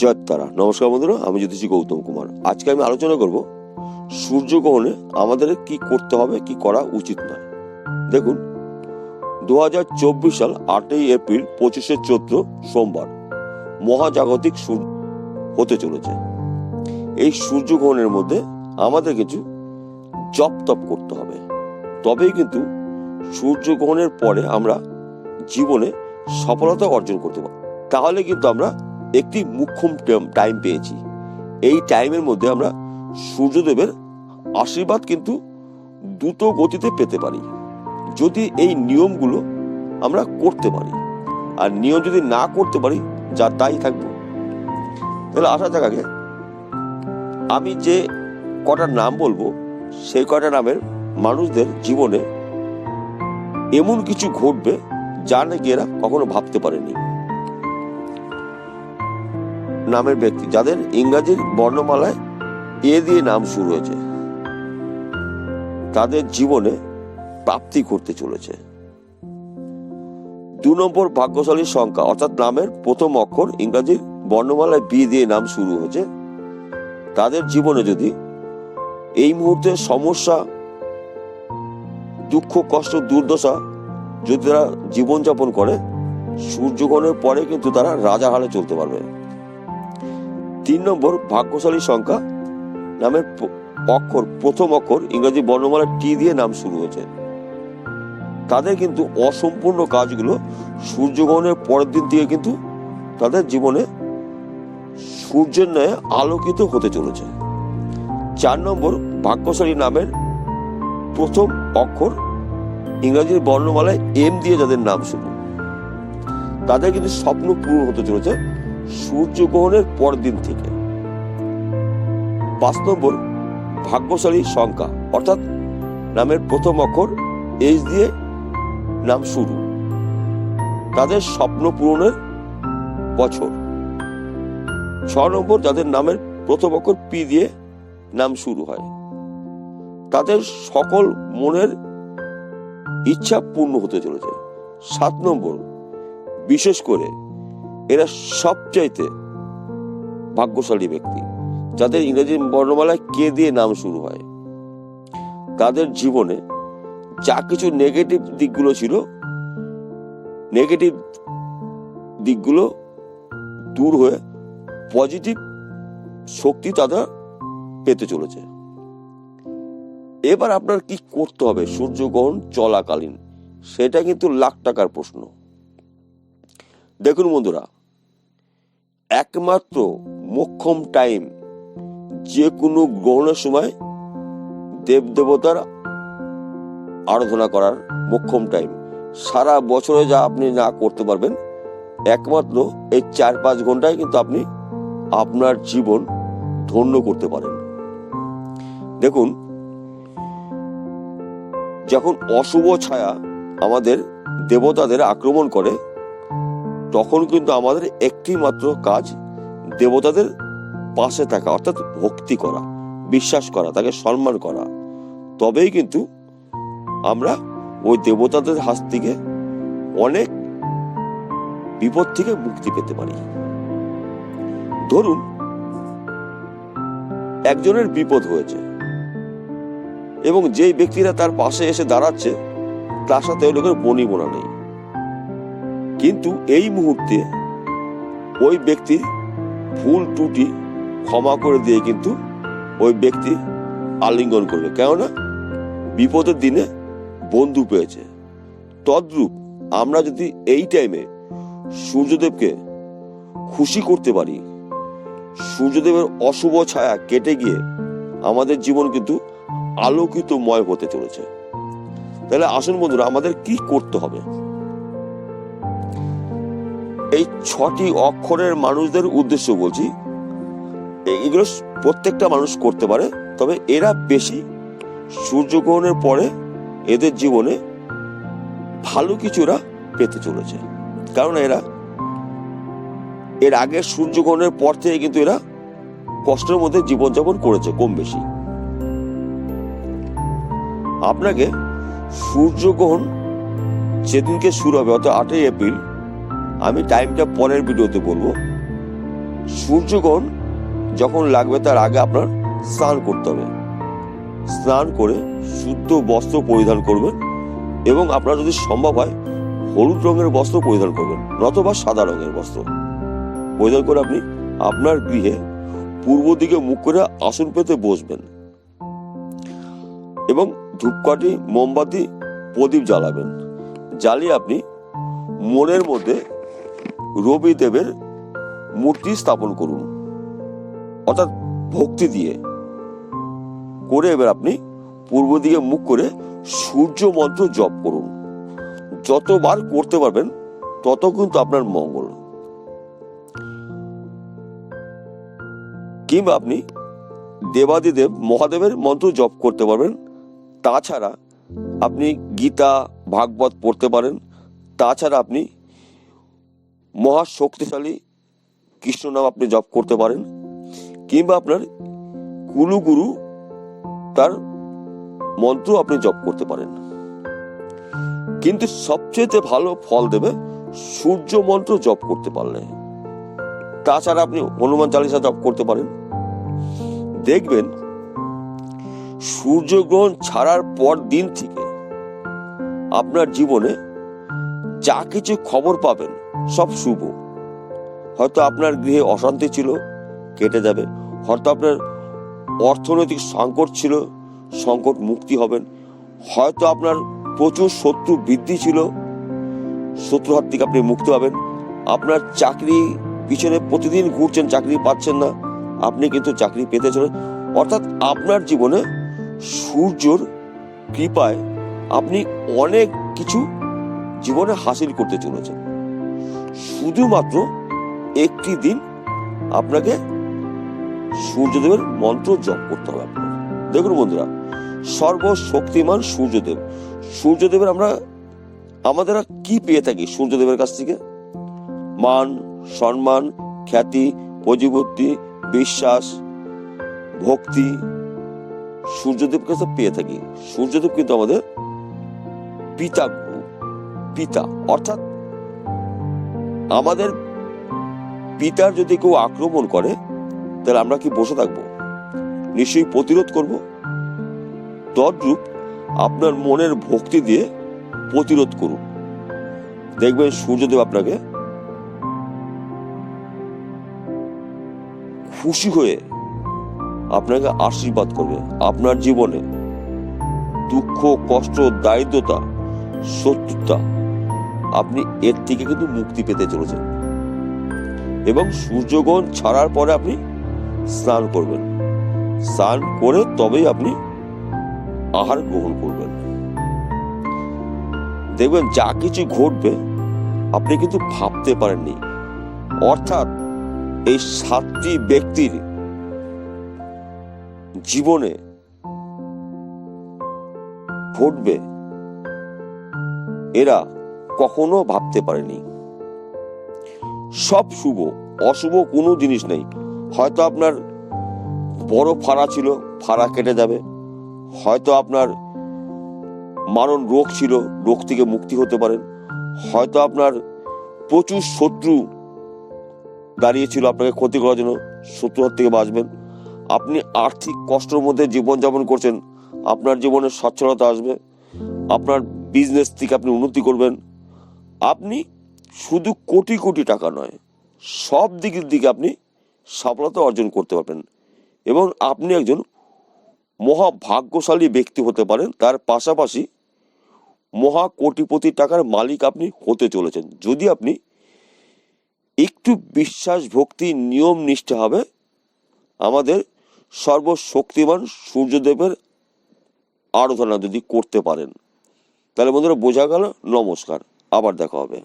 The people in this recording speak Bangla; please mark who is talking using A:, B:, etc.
A: জয় তারা নমস্কার বন্ধুরা, আমি জ্যোতিষী গৌতম কুমার। আজকে আমি আলোচনা করব সূর্যগ্রহণে আমাদের কি করতে হবে, কি করা উচিত নয়। দেখুন, দু হাজার চব্বিশ সাল আটই এপ্রিল, পঁচিশে চৈত্র সোমবার মহাজাগতিক সূর্য হতে চলেছে। এই সূর্যগ্রহণের মধ্যে আমাদের কিছু জপ তপ করতে হবে। তবেই কিন্তু সূর্যগ্রহণের পরে আমরা জীবনে সফলতা অর্জন করতে পারব। তাহলে কিন্তু আমরা একটি মুখ্যম টাইম পেয়েছি। এই টাইমের মধ্যে আমরা সূর্যদেবের আশীর্বাদ কিন্তু দ্রুত গতিতে পেতে পারি। যদি এই নিয়মগুলো আমরা করতে পারি, আর নিয়ম যদি না করতে পারি, যা তাই থাকব। তাহলে যাক আগে, আমি যে কটা নাম বলব, সেই কটা নামের মানুষদের জীবনে এমন কিছু ঘটবে যা নাকি এরা কখনো ভাবতে পারেনি। নামের ব্যক্তি, যাদের ইংরাজির বর্ণমালায় এ দিয়ে নাম শুরু হয়েছে। তাদের জীবনে প্রাপ্তি করতে চলেছে। দু নম্বর ভাগ্যশালীর সংখ্যা, অর্থাৎ নামের প্রথম অক্ষর ইংরাজির বর্ণমালায় বি দিয়ে নাম শুরু হয়েছে। তাদের জীবনে যদি এই মুহূর্তে সমস্যা, দুঃখ, কষ্ট, দুর্দশা যদি তারা জীবনযাপন করে, সূর্যগ্রহণের পরে কিন্তু তারা রাজা হালে চলতে পারবে। তিন নম্বর ভাগ্যশালী সংখ্যা নামের অক্ষর, প্রথম অক্ষর, ইংরেজি বর্ণমালা টি দিয়ে নাম শুরু হয়েছে। তাদের কিন্তু অসম্পূর্ণ কাজগুলো সূর্যগ্রহণের পরের দিন থেকে কিন্তু তাদের জীবনে সূর্যের ন্যায় আলোকিত হতে চলেছে। চার নম্বর ভাগ্যশালী নামের প্রথম অক্ষর ইংরাজির বর্ণমালায় এম দিয়ে যাদের নাম শুরু। তাদের কিন্তু স্বপ্ন পূরণ হতে চলেছে। সূর্যগ্রহণের পরের দিন থেকে। পাঁচ নম্বর, ভাগ্যশালী সংখ্যা, অর্থাৎ নামের প্রথম অক্ষর এইচ দিয়ে নাম শুরু। তাদের স্বপ্ন পূরণের বছর। ছ নম্বর, যাদের নামের প্রথম অক্ষর পি দিয়ে নাম শুরু হয়। তাদের সকল মনের ইচ্ছা পূর্ণ হতে চলেছে। সাত নম্বর, বিশেষ করে এরা সবচাইতে ভাগ্যশালী ব্যক্তি। যাদের ইংরেজি বর্ণমালায় কে দিয়ে নাম শুরু হয়। তাদের জীবনে যা কিছু নেগেটিভ দিকগুলো ছিল নেগেটিভ দিকগুলো দূর হয়ে পজিটিভ শক্তি তারা পেতে চলেছে। এবার আপনার কি করতে হবে? সূর্যগ্রহণ চলাকালীন। সেটা কিন্তু লাখ টাকার প্রশ্ন। দেখুন বন্ধুরা একমাত্র মোক্ষম টাইম যে কোনো গ্রহণের সময় দেবদেবতার আরাধনা করার মোক্ষম টাইম। সারা বছরে যা আপনি না করতে পারবেন, একমাত্র এই চার পাঁচ ঘন্টায় কিন্তু আপনি আপনার জীবন ধন্য করতে পারেন। দেখুন, যখন অশুভ ছায়া আমাদের দেবতাদের আক্রমণ করে তখন কিন্তু আমাদের একটি মাত্র কাজ দেবতাদের পাশে থাকা, অর্থাৎ ভক্তি করা, বিশ্বাস করা, তাকে সম্মান করা। তবেই কিন্তু আমরা ওই দেবতাদের হাত থেকে অনেক বিপদ থেকে মুক্তি পেতে পারি। ধরুন, একজনের বিপদ হয়েছে এবং যেই ব্যক্তিরা তার পাশে এসে দাঁড়াচ্ছে, তার সাথে ওই লোকের বনিবনা নেই। কিন্তু এই মুহূর্তে ওই ব্যক্তি ভুল ত্রুটি ক্ষমা করে দিয়ে কিন্তু ওই ব্যক্তি আলিঙ্গন করবে কেননা বিপদের দিনে বন্ধু পেয়েছে। তদ্রূপ আমরা যদি এই টাইমে সূর্যদেবকে খুশি করতে পারি, সূর্যদেবের অশুভ ছায়া কেটে গিয়ে আমাদের জীবন কিন্তু আলোকিতময় হতে চলেছে। তাহলে আসুন বন্ধুরা, আমাদের কি করতে হবে? এই ছটি অক্ষরের মানুষদের উদ্দেশ্য বলছি এগুলো প্রত্যেকটা মানুষ করতে পারে, তবে এরা বেশি সূর্যগ্রহণের পরে এদের জীবনে ভালো কিছু এরা পেতে চলেছে। কারণ এরা, এর আগে সূর্যগ্রহণের পর থেকে কিন্তু এরা কষ্টের মধ্যে জীবনযাপন করেছে কম বেশি। আপনাকে সূর্যগ্রহণ যেদিনকে শুরু হবে, অর্থাৎ আটই এপ্রিল আমি টাইমটা পরের ভিডিওতে বলব। সূর্যগ্রহণ যখন লাগবে তার আগে আপনার স্নান করতে হবে। স্নান করে শুদ্ধ বস্ত্র পরিধান করবেন এবং আপনার যদি সম্ভব হয়, হলুদ রঙের বস্ত্র পরিধান করবেন, নতবা সাদা রঙের বস্ত্র। পরিধান করে আপনি আপনার গৃহে পূর্ব দিকে মুখ করে আসন পেতে বসবেন এবং ধূপকাঠি, মোমবাতি, প্রদীপ জ্বালাবেন। জ্বালিয়ে আপনি মনের মধ্যে রবি দেবের মূর্তি স্থাপন করুন। অর্থাৎ ভক্তি দিয়ে করে এবার আপনি পূর্ব দিকে মুখ করে সূর্য মন্ত্র জপ করুন। যতবার করতে পারবেন তত কিন্তু আপনার মঙ্গল। কিংবা আপনি দেবাদিদেব মহাদেবের মন্ত্র জপ করতে পারবেন। তাছাড়া আপনি গীতা, ভাগবত পড়তে পারেন। তাছাড়া আপনি মহা শক্তিশালী কৃষ্ণ নাম আপনি জপ করতে পারেন, কিংবা আপনার কুলুগুরু তার মন্ত্র আপনি জপ করতে পারেন। কিন্তু সবচেয়ে ভালো ফল দেবে সূর্য মন্ত্র জপ করতে পারলে। তাছাড়া আপনি হনুমান চালিসা জপ করতে পারেন। দেখবেন, সূর্যগ্রহণ ছাড়ার পর দিন থেকে আপনার জীবনে যা কিছু খবর পাবেন সব শুভ। হয়তো আপনার গৃহে অশান্তি ছিল, কেটে যাবে। হয়তো আপনার অর্থনৈতিক সংকট ছিল, সংকট মুক্তি হবেন। হয়তো আপনার প্রচুর শত্রু বৃদ্ধি ছিল, শত্রু হাত থেকে আপনি মুক্তি পাবেন আপনার চাকরি পিছনে প্রতিদিন ঘুরছেন, চাকরি পাচ্ছেন না। আপনি কিন্তু চাকরি পেতে চলেন। অর্থাৎ আপনার জীবনে সূর্যর কৃপায় আপনি অনেক কিছু জীবনে হাসিল করতে চলেছেন। শুধুমাত্র একটি দিন আপনাকে সূর্যদেবের মন্ত্র জপ করতে হবে দেখুন বন্ধুরা, সর্বশক্তিমান সূর্যদেব। সূর্যদেবের আমরা, আমাদের কি পেয়ে থাকি সূর্যদেবের কাছ থেকে? মান, সম্মান, খ্যাতি, প্রতিপত্তি, বিশ্বাস, ভক্তি সূর্যদেব কাছে পেয়ে থাকি। সূর্যদেব কিন্তু আমাদের পিতা পিতা, অর্থাৎ আমাদের পিতার যদি কেউ আক্রমণ করে, তাহলে আমরা কি বসে থাকব? নিশ্চয়ই প্রতিরোধ করব? তদ্রূপ আপনার মনের ভক্তি দিয়ে প্রতিরোধ করুন। দেখবেন সূর্যদেব আপনাকে খুশি হয়ে আপনাকে আশীর্বাদ করবে। আপনার জীবনে দুঃখ, কষ্ট, দারিদ্রতা, শত্রুতা আপনি এর থেকে কিন্তু মুক্তি পেতে চলেছেন। এবং সূর্যগ্রহণ ছাড়ার পরে আপনি স্নান করবেন। স্নান করে তবেই আপনি আহার গ্রহণ করবেন। দেখবেন যা কিছু ঘটবে, আপনি কিন্তু ভাবতে পারেননি। অর্থাৎ এই সাতটি ব্যক্তির জীবনে ঘটবে। এরা কখনো ভাবতে পারেনি। সব শুভ, অশুভ কোনো জিনিস নেই। হয়তো আপনার বড় ফাড়া ছিল, ফাড়া কেটে যাবে। হয়তো আপনার মারণ রোগ ছিল, রোগ থেকে মুক্তি হতে পারেন হয়তো আপনার প্রচুর শত্রু দাঁড়িয়েছিল আপনাকে ক্ষতি করার জন্য শত্রু হাত থেকে বাঁচবেন। আপনি আর্থিক কষ্টের মধ্যে জীবনযাপন করছেন, আপনার জীবনে সচ্ছলতা আসবে। আপনার বিজনেস থেকে আপনি উন্নতি করবেন। আপনি শুধু কোটি কোটি টাকা নয়, সব দিকের দিকে আপনি সফলতা অর্জন করতে পারবেন। এবং আপনি একজন মহা ভাগ্যশালী ব্যক্তি হতে পারেন, তার পাশাপাশি মহা কোটিপতি টাকার মালিক আপনি হতে চলেছেন। যদি আপনি একটু বিশ্বাস ভক্তি নিয়ম নিষ্ঠা হবে আমাদের সর্বশক্তিমান সূর্যদেবের আরাধনা যদি করতে পারেন, তাহলে বন্ধুরা বোঝা গেল, নমস্কার। আবার দেখা হবে।